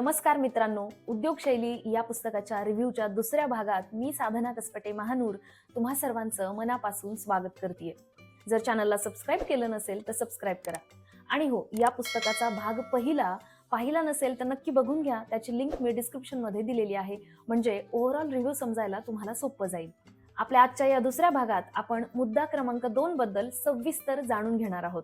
नमस्कार मित्रांनो. उद्योगशैली या पुस्तकाच्या रिव्ह्यूच्या दुसऱ्या भागात मी साधना कसपटे महानूर तुम्हा सर्वांचं मनापासून स्वागत करते जर चॅनलला सबस्क्राईब केलं नसेल तर सबस्क्राईब करा. आणि हो या पुस्तकाचा भाग पहिला पाहिला नसेल तर नक्की बघून घ्या. त्याची लिंक मी डिस्क्रिप्शनमध्ये दिलेली आहे. म्हणजे ओव्हरऑल रिव्ह्यू समजायला तुम्हाला सोपं जाईल. आपल्या आजच्या या दुसऱ्या भागात आपण मुद्दा क्रमांक दोन बद्दल सविस्तर जाणून घेणार आहोत.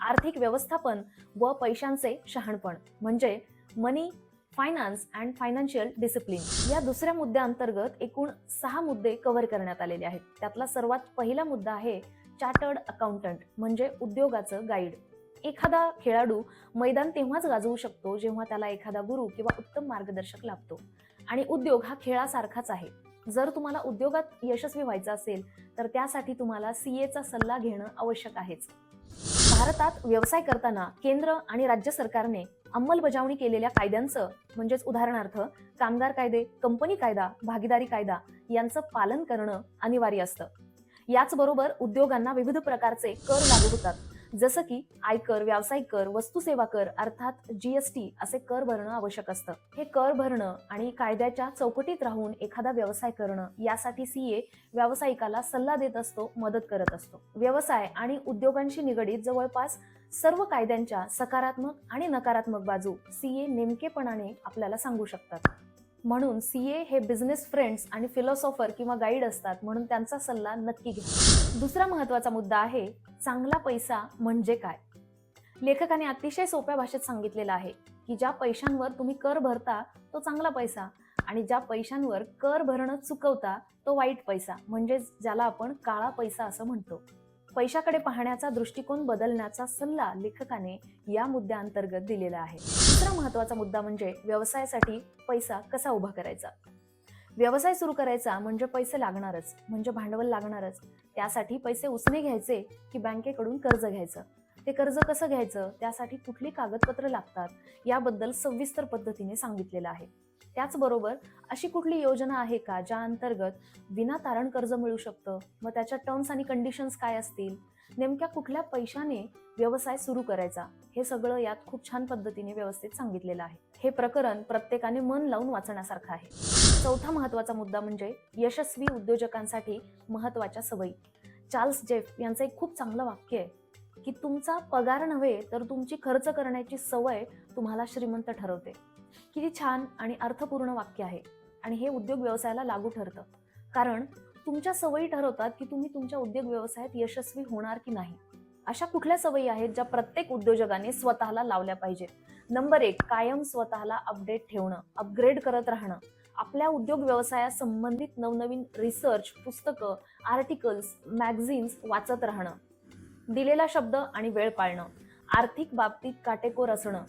आर्थिक व्यवस्थापन व पैशांचे शहाणपण. म्हणजे money finance and financial discipline या दुसऱ्या मुद्द्याअंतर्गत एकूण सहा मुद्दे कव्हर करण्यात आलेले आहेत. त्यातला सर्वात पहिला मुद्दा आहे चार्टर्ड अकाउंटंट म्हणजे उद्योगाचं गाईड एखादा खेळाडू मैदान तेव्हाच गाजवू शकतो जेव्हा त्याला एखादा गुरु किंवा उत्तम मार्गदर्शक लाभतो. आणि उद्योग हा खेळासारखाच आहे. जर तुम्हाला उद्योगात यशस्वी व्हायचं असेल तर त्यासाठी तुम्हाला सीएचा सल्ला घेणं आवश्यक आहेच. भारतात व्यवसाय करताना केंद्र आणि राज्य सरकारने अंमलबजावणी केलेल्या कायद्यांचं म्हणजेच उदाहरणार्थ कामगार कायदे कंपनी कायदा भागीदारी कायदा यांचं पालन करणं अनिवार्य असतं. याचबरोबर उद्योगांना विविध प्रकारचे कर लागू होतात. जसं की आयकर व्यावसायिक कर वस्तू सेवा कर अर्थात जीएसटी असे कर भरणं आवश्यक असतं. हे कर भरणं आणि कायद्याच्या चौकटीत राहून एखादा व्यवसाय करणं यासाठी सीए व्यावसायिकाला सल्ला देत असतो मदत करत असतो. व्यवसाय आणि उद्योगांशी निगडीत जवळपास सर्व कायद्यांच्या सकारात्मक आणि नकारात्मक बाजू सीए नेमकेपणाने आपल्याला सांगू शकतात. म्हणून सीए हे बिझनेस फ्रेंड्स आणि फिलॉसॉफर किंवा गाईड असतात म्हणून त्यांचा सल्ला नक्की घ्या. दुसरा महत्त्वाचा मुद्दा आहे चांगला पैसा म्हणजे काय? लेखकाने अतिशय सोप्या भाषेत सांगितलेलं आहे की ज्या पैशांवर तुम्ही कर भरता तो चांगला पैसा आणि ज्या पैशांवर कर भरणं चुकवता तो वाईट पैसा म्हणजेच ज्याला आपण काळा पैसा असं म्हणतो. पैशाकडे पाहण्याचा दृष्टिकोन बदलण्याचा सल्ला लेखकाने या मुद्द्याअंतर्गत दिलेला आहे. दुसरा महत्त्वाचा मुद्दा म्हणजे व्यवसायासाठी पैसा कसा उभा करायचा? व्यवसाय सुरू करायचा म्हणजे पैसे लागणारच म्हणजे भांडवल लागणारच. त्यासाठी पैसे उसने घ्यायचे की बँकेकडून कर्ज घ्यायचं? ते कर्ज कसं घ्यायचं? त्यासाठी कुठली कागदपत्र लागतात? याबद्दल सविस्तर पद्धतीने सांगितलेलं आहे. त्याचबरोबर अशी कुठली योजना आहे का ज्या अंतर्गत विना तारण कर्ज मिळू शकतं? मग त्याच्या टर्म्स आणि कंडिशन्स काय असतील? नेमक्या कुठल्या पैशाने व्यवसाय सुरू करायचा? हे सगळं यात खूप छान पद्धतीने व्यवस्थित सांगितलेलं आहे. हे प्रकरण प्रत्येकाने मन लावून वाचण्यासारखं आहे. चौथा महत्त्वाचा मुद्दा म्हणजे यशस्वी उद्योजकांसाठी महत्त्वाच्या सवयी. चार्ल्स जेफ यांचं एक खूप चांगलं वाक्य आहे की तुमचा पगार नव्हे तर तुमची खर्च करण्याची सवय तुम्हाला श्रीमंत ठरवते. किती छान आणि अर्थपूर्ण वाक्य आहे. आणि हे उद्योग व्यवसायाला लागू ठरतं. कारण तुमच्या सवयी ठरवतात की तुम्ही तुमच्या उद्योग व्यवसायात यशस्वी होणार की नाही. अशा कुठल्या सवयी आहेत ज्या प्रत्येक उद्योजकाने स्वतःला लावल्या पाहिजेत? नंबर एक कायम स्वतःला अपडेट ठेवणं अपग्रेड करत राहणं. आपल्या उद्योग व्यवसाया संबंधित नवनवीन रिसर्च पुस्तकं आर्टिकल्स मॅगझिन्स वाचत राहणं. दिलेला शब्द आणि वेळ पाळणं. आर्थिक बाबतीत काटेकोर असणं.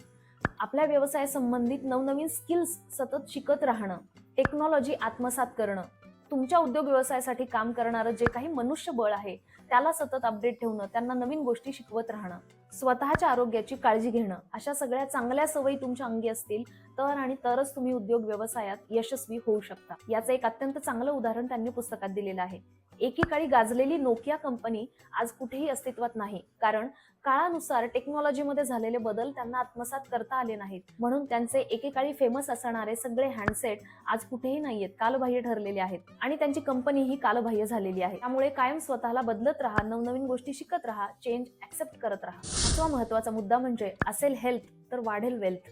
आपल्या व्यवसायासंबंधित नवनवीन स्किल्स सतत शिकत राहणं टेक्नॉलॉजी आत्मसात करणं तुमच्या उद्योग व्यवसायासाठी काम करणारं जे काही मनुष्यबळ आहे त्याला सतत अपडेट ठेवणं त्यांना नवीन गोष्टी शिकवत राहणं स्वतःच्या आरोग्याची काळजी घेणं अशा सगळ्या चांगल्या सवयी तुमच्या अंगी असतील तर आणि तरच तुम्ही उद्योग व्यवसायात यशस्वी होऊ शकता. याचं एक अत्यंत चांगलं उदाहरण त्यांनी पुस्तकात दिलेलं आहे. एकेकाळी गाजलेली नोकिया कंपनी आज कुठेही अस्तित्वात नाही. कारण काळानुसार टेक्नॉलॉजीमध्ये झालेले बदल त्यांना आत्मसात करता आले नाहीत. म्हणून त्यांचे एकेकाळी फेमस असणारे सगळे हँडसेट आज कुठेही नाहीयेत कालबाह्य ठरलेले आहेत. आणि त्यांची कंपनी ही कालबाह्य झालेली आहे. त्यामुळे कायम स्वतःला बदलत राहा नवनवीन गोष्टी शिकत राहा चेंज ऍक्सेप्ट करत राहा. पाचवा महत्त्वाचा मुद्दा म्हणजे असेल हेल्थ तर वाढेल वेल्थ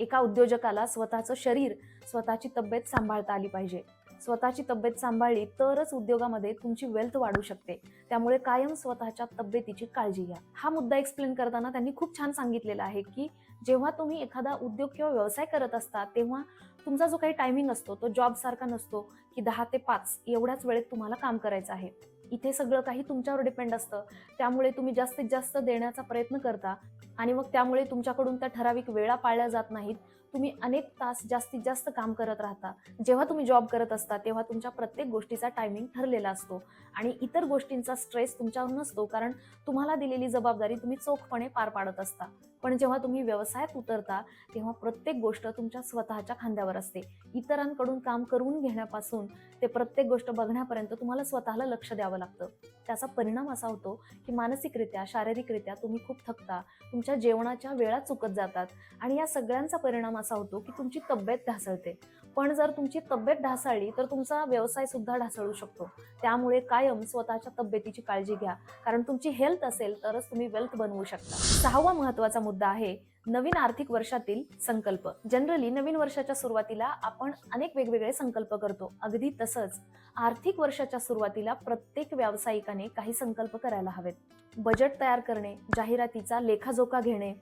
एका उद्योजकाला स्वतःचं शरीर स्वतःची तब्येत सांभाळता आली पाहिजे. स्वतःची तब्येत सांभाळली तरच उद्योगामध्ये तुमची वेल्थ वाढू शकते. त्यामुळे कायम स्वतःच्या तब्येतीची काळजी घ्या. हा मुद्दा एक्सप्लेन करताना त्यांनी खूप छान सांगितलेला आहे की जेव्हा तुम्ही एखादा उद्योग किंवा व्यवसाय करत असता तेव्हा तुमचा जो काही टायमिंग असतो तो जॉब सारखा नसतो की दहा ते पाच एवढ्याच वेळेत तुम्हाला काम करायचं आहे. इथे सगळं काही तुमच्यावर डिपेंड असतं. त्यामुळे तुम्ही जास्तीत जास्त देण्याचा प्रयत्न करता. आणि मग त्यामुळे तुमच्याकडून त्या ठराविक वेळा पाळल्या जात नाहीत. तुम्ही अनेक तास जास्तीत जास्त काम करत राहता. जेव्हा तुम्ही जॉब करत असता तेव्हा तुमच्या प्रत्येक गोष्टीचा टायमिंग ठरलेला असतो. आणि इतर गोष्टींचा स्ट्रेस तुमच्यावर नसतो कारण तुम्हाला दिलेली जबाबदारी तुम्ही चोखपणे पार पाडत असता. पण जेव्हा तुम्ही व्यवसायात उतरता तेव्हा प्रत्येक गोष्ट तुमच्या स्वतःच्या खांद्यावर असते. इतरांकडून काम करून घेण्यापासून ते प्रत्येक गोष्ट बघण्यापर्यंत तुम्हाला स्वतःला लक्ष द्यावं लागतं. त्याचा परिणाम असा होतो की मानसिकरित्या शारीरिकरित्या तुम्ही खूप थकता. तुमच्या जेवणाच्या वेळा चुकत जातात. आणि या सगळ्यांचा परिणाम असा होतो की तुमची तब्येत ढासळते. पण जर तुमची तब्येत ढासळली तर तुमचा व्यवसाय सुद्धा ढासळू शकतो. त्यामुळे कायम स्वतःच्या तब्येतीची काळजी घ्या. कारण तुमची हेल्थ असेल तरच तुम्ही वेल्थ बनवू शकता. सहावा महत्त्वाचा मुद्दा आहे नवीन आर्थिक वर्षातील संकल्प. जनरली नवीन वर्षाच्या सुरुवातीला आपण अनेक वेगवेगळे संकल्प करतो. अगदी तसंच आर्थिक वर्षाच्या सुरुवातीला प्रत्येक व्यावसायिकाने काही संकल्प करायला हवेत. बजेट तयार करणे जाहिरातीचा लेखाजोखा घेणे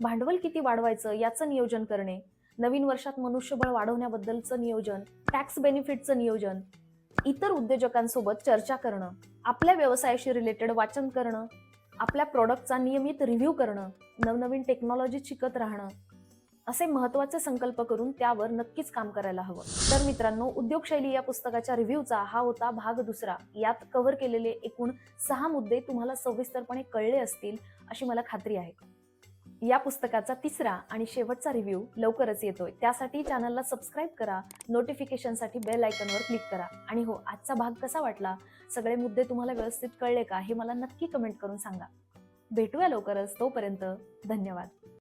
भांडवल किती वाढवायचं याचं नियोजन करणे नवीन वर्षात मनुष्यबळ वाढवण्याबद्दलचं नियोजन टॅक्स बेनिफिटचं नियोजन इतर उद्योजकांसोबत चर्चा करणं आपल्या व्यवसायाशी रिलेटेड वाचन करणं आपल्या प्रॉडक्टचा नियमित रिव्ह्यू करणं नवनवीन टेक्नॉलॉजी शिकत राहणं असे महत्त्वाचे संकल्प करून त्यावर नक्कीच काम करायला हवं. तर मित्रांनो उद्योगशैली या पुस्तकाच्या रिव्ह्यूचा हा होता भाग दुसरा. यात कव्हर केलेले एकूण सहा मुद्दे तुम्हाला सविस्तरपणे कळले असतील अशी मला खात्री आहे. या पुस्तकाचा तिसरा आणि शेवटचा रिव्ह्यू लवकरच येतोय. त्यासाठी चॅनलला सबस्क्राईब करा नोटिफिकेशनसाठी बेल आयकॉनवर क्लिक करा. आणि हो आजचा भाग कसा वाटला? सगळे मुद्दे तुम्हाला व्यवस्थित कळले का? हे मला नक्की कमेंट करून सांगा. भेटूया लवकरच. तोपर्यंत धन्यवाद.